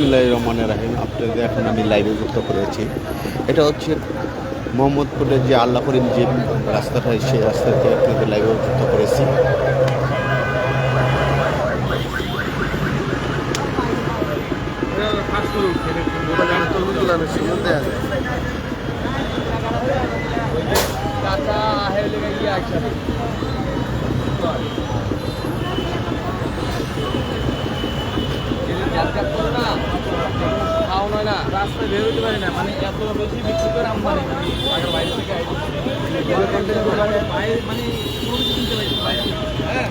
বিসমুল্লাহ রহমানের রাহিম। আপনাদের এখন আমি লাইভে যুক্ত করেছি। এটা হচ্ছে মোহাম্মদপুরের যে আল্লাহ করিম যে রাস্তাটা, সেই রাস্তাতে আপনাদের লাইভে যুক্ত করেছি। রাস্তায় বেরোতে পারি না মানে এত বেশি বিক্রি করে আমদানি মানে না থেকে। হ্যাঁ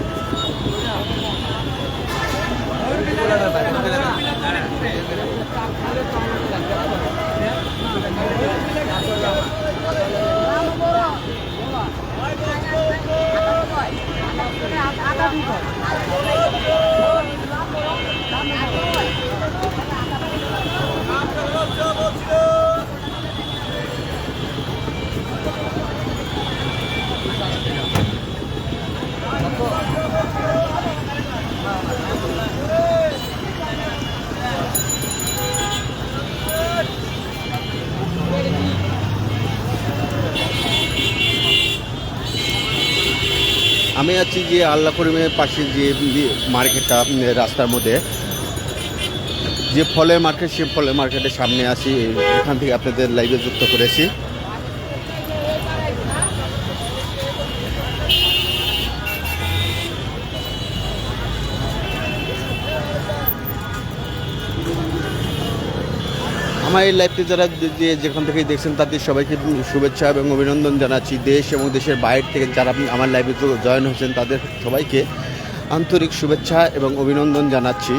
আমি আছি যে আল্লাহ করিমের পাশে যে মার্কেটটা রাস্তার মধ্যে। যে ফলের মার্কেট, সে ফলের মার্কেটের সামনে আছি। এখান থেকে আপনাদের লাইভে যুক্ত করেছি। আমার এই লাইভটি যারা যে যেখান থেকেই দেখছেন তাদের সবাইকে শুভেচ্ছা এবং অভিনন্দন জানাচ্ছি। দেশ এবং দেশের বাইরে থেকে যারা আমার লাইভে জয়েন হয়েছেন তাদের সবাইকে আন্তরিক শুভেচ্ছা এবং অভিনন্দন জানাচ্ছি।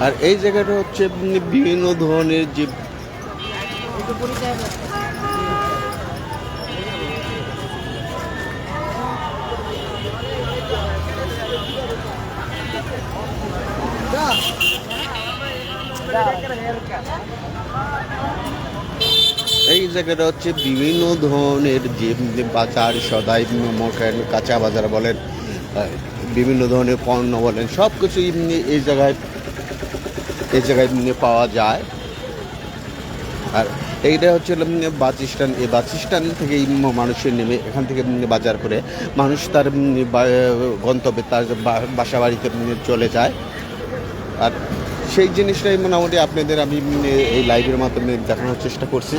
আর এই জায়গাটা হচ্ছে বিভিন্ন ধরনের যে এই জায়গাটা হচ্ছে বিভিন্ন ধরনের যে বাজার সদাই মোটেন, কাঁচা বাজার বলেন বিভিন্ন ধরনের পণ্য বলেন সব কিছুই এই জায়গায় এই জায়গায় পাওয়া যায়। আর এইটা হচ্ছে বাস স্ট্যান্ড। এই বাস স্ট্যান্ড থেকে মানুষের নেমে এখান থেকে বাজার করে। মানুষ তার গন্তব্যে তার বাসা বাড়িতে চলে যায়। আর সেই জিনিসটাই মোটামুটি আপনাদের আমি এই লাইভের মাধ্যমে দেখানোর চেষ্টা করছি।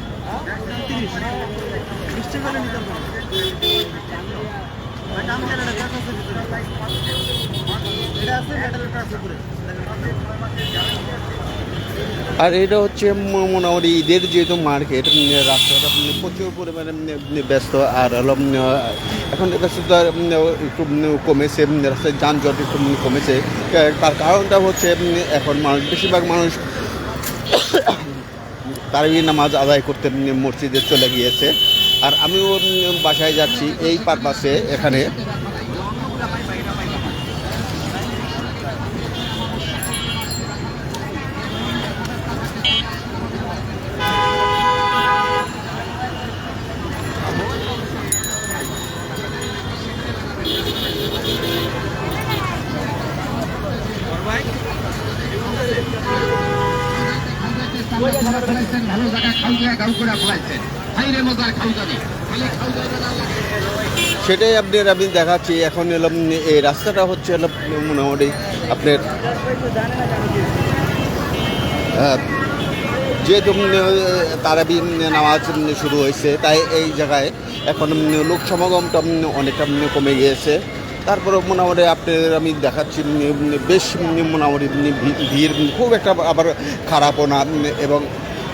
আর এটা হচ্ছে মোটামুটি ঈদের যেহেতু মার্কেট রাস্তাটা প্রচুর পরিমাণে ব্যস্ত। আর হলো এখন ব্যস্ততা একটু কমেছে রাস্তায় যানজট একটু কমেছে। তার কারণটা হচ্ছে এখন মানুষ বেশিরভাগ মানুষ তারাবি নামাজ আদায় করতে মসজিদে চলে গিয়েছে। আর আমিও বাসায় যাচ্ছি এই পারপাসে এখানে। সেটাই আপনার আমি দেখাচ্ছি। এখন এলাম এই রাস্তাটা হচ্ছে মোটামুটি আপনার যেহেতু তারাবি নামাজ শুরু হয়েছে, তাই এই জায়গায় এখন লোক সমাগমটা অনেকটা কমে গিয়েছে। তারপরে মোটামুটি আপনাদের আমি দেখাচ্ছি বেশ মোটামুটি ভিড়, খুব একটা আবার খারাপও না, এবং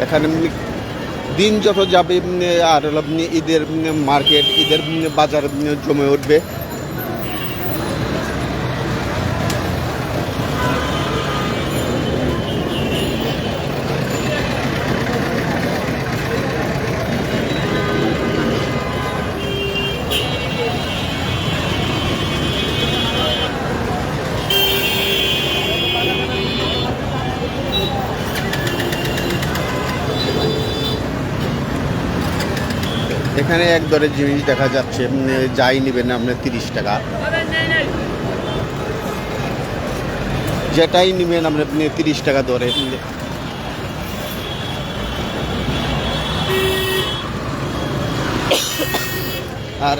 এখানে দিন যত যাবে, আর ঈদের মার্কেট, ঈদের বাজার জমে উঠবে এখানে এক দরের জিনিস দেখা যাচ্ছে যাই নেবেন আপনার তিরিশ টাকা। যেটাই নেবেন আপনার তিরিশ টাকা দরে। আর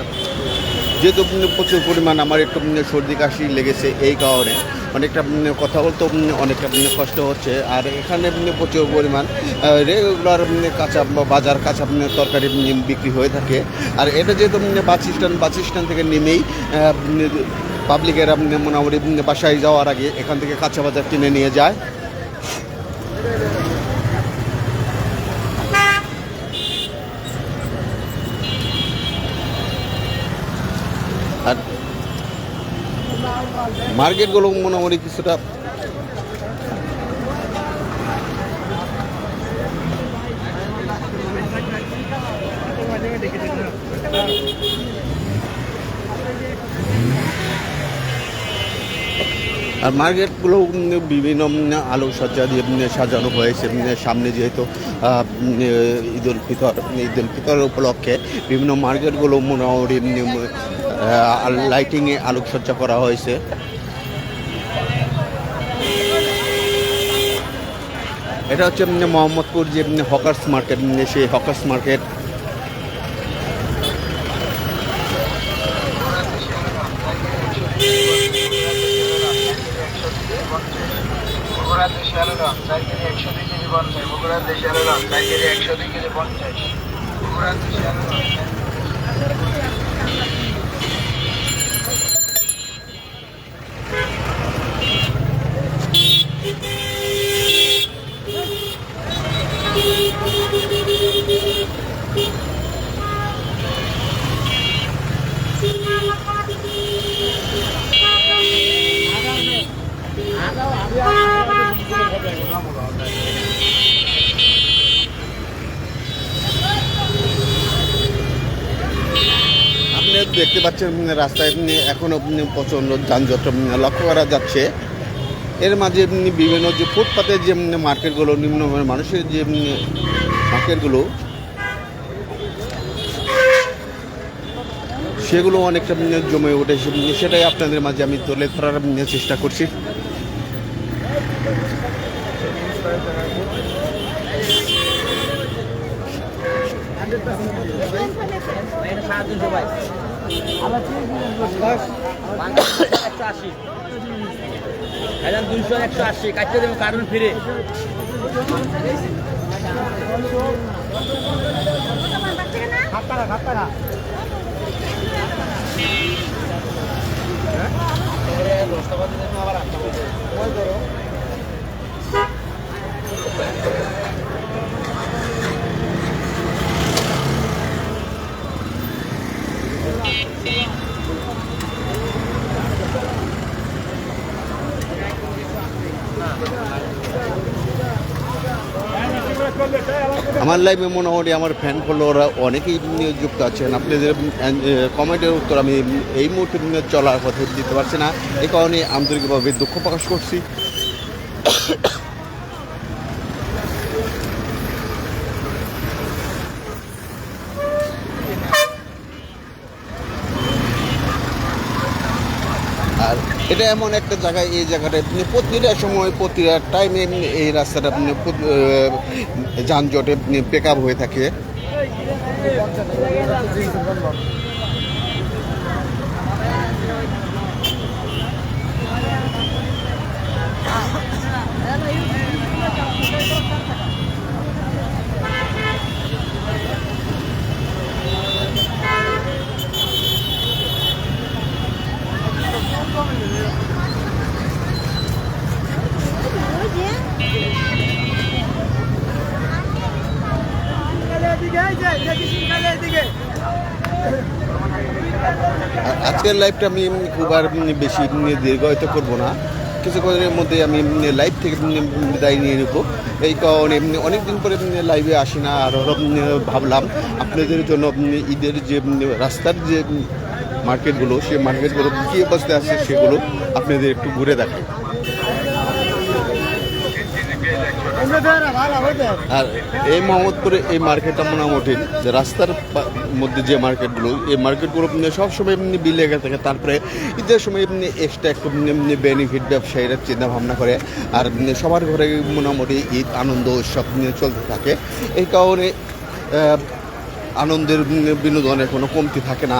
যেহেতু প্রচুর পরিমাণ আমার একটু সর্দি কাশি লেগেছে এই কারণে অনেকটা কথা বলতে অনেকটা কষ্ট হচ্ছে। আর এখানে প্রচুর পরিমাণ রেগুলার কাঁচা বাজার কাঁচা তরকারি বিক্রি হয়ে থাকে। আর এটা যেহেতু বাস স্ট্যান্ড বাস স্ট্যান্ড থেকে নেমেই পাবলিকেরা মোটামুটি বাসায় যাওয়ার আগে এখান থেকে কাঁচা বাজার কিনে নিয়ে যায়। মার্কেটগুলো মোটামুটি কিছুটা আর মার্কেটগুলো বিভিন্ন উম, আলোকসজ্জা দিয়ে সাজানো হয়েছে। সামনে যেহেতু আহ, উম, ঈদ উল ফিতর ঈদ উল ফিতর উপলক্ষে বিভিন্ন মার্কেটগুলো মোটামুটি লাইটিংয়ে আলোকসজ্জা করা হয়েছে। এটা হচ্ছে মোহাম্মদপুর যে হকার্স মার্কেট সেই হকার্স মার্কেট। একশো দুই কেজি পঞ্চাশ একশো দুই কেজি পঞ্চাশ পাচ্ছেন রাস্তায় উম, এখনও উম, প্রচণ্ড যানজট লক্ষ্য করা যাচ্ছে। এর মাঝে বিভিন্ন যে ফুটপাতের যে মার্কেটগুলো নিম্ন মানুষের যে মার্কেটগুলো সেগুলো অনেকটা জমে উঠেছে। সেটাই আপনাদের মাঝে আমি তুলে ধরার চেষ্টা করছি। একশো আশি। হাজার দুইশো একশো আশি। কাটতে দেবো কার্টুন ফিরে। আমার লাইফে মোটামুটি আমার ফ্যান ফলোয়াররা অনেকেই যুক্ত আছেন। আপনাদের কমেন্টের উত্তর আমি এই মুহূর্তে চলার কথা দিতে পারছি না। এই কারণে আন্তরিকভাবে দুঃখ প্রকাশ করছি। এটা এমন একটা জায়গায়, এই জায়গাটা আপনি প্রতিটা সময়, প্রতিটা টাইমে এই রাস্তাটা আপনি যানজটে পেক আপ হয়ে থাকে। আজকের লাইভটা আমি খুব আর বেশি দীর্ঘায়িত করব না। কিছুক্ষণের মধ্যে আমি লাইভ থেকে বিদায় নিয়ে নেব। এই কারণে অনেক দিন পরে লাইভে আসি না, আর ভাবলাম আপনাদের জন্য ঈদের যে রাস্তার যে মার্কেটগুলো সেই মার্কেটগুলো কী অবস্থায় আছে সেগুলো আপনাদের একটু ঘুরে দেখাই। আর এই মোহাম্মদপুরে এই মার্কেটটা মোটামুটি যে রাস্তার মধ্যে যে মার্কেটগুলো, এই মার্কেটগুলো সবসময় এমনি বিল লেগে থাকে। তারপরে ঈদের সময় এমনি এক্সট্রা একটু এমনি বেনিফিট ব্যবসায়ীরা চিন্তা ভাবনা করে। আর সবার ঘরে মোটামুটি ঈদ, আনন্দ, উৎসব নিয়ে চলতে থাকে। এই কারণে আনন্দের বিনোদনের কোনো কমতি থাকে না।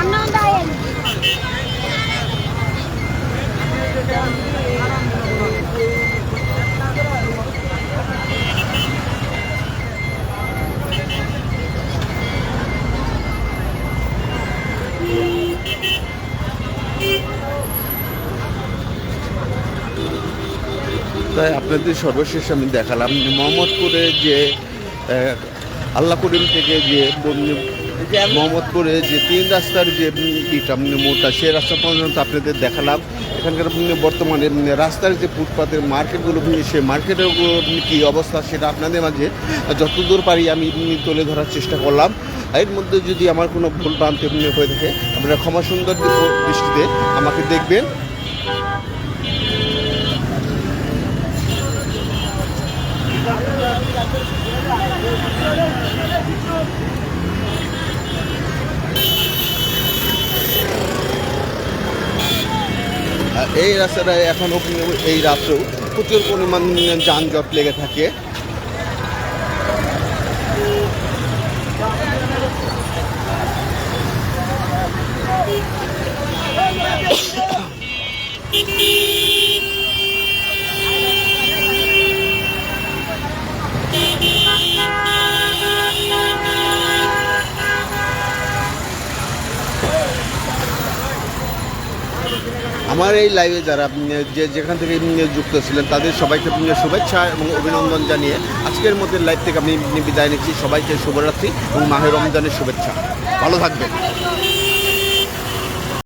আনন্দায়ন তাই আপনাদের সর্বশেষ আমি দেখালাম মোহাম্মদপুরে যে আল্লাহ করিম থেকে যে মোহাম্মদপুরে যে তিন রাস্তার যে ইটা উম, মোড়টা সেই রাস্তা পর্যন্ত আপনাদের দেখালাম। এখানকার বর্তমানে উম, রাস্তার যে ফুটপাতের মার্কেটগুলো সেই মার্কেটের কী অবস্থা সেটা আপনাদের মাঝে যতদূর পারি আমি তুলে ধরার চেষ্টা করলাম। এর মধ্যে যদি আমার কোনো ভুল ভ্রান্তি হয়ে থাকে আপনারা ক্ষমা সুন্দর দৃষ্টিতে আমাকে দেখবেন। এই রাস্তাটায় এখনও এই রাত্রেও প্রচুর পরিমাণ যানজট লেগে থাকে আমার এই লাইভে যারা যে যেখান থেকে যুক্ত ছিলেন, তাদের সবাইকে শুভেচ্ছা এবং অভিনন্দন জানিয়ে আজকের মধ্যে লাইভ থেকে আমি বিদায় নিচ্ছি। সবাইকে শুভরাত্রি এবং মাহের রমজানের শুভেচ্ছা। ভালো থাকবেন।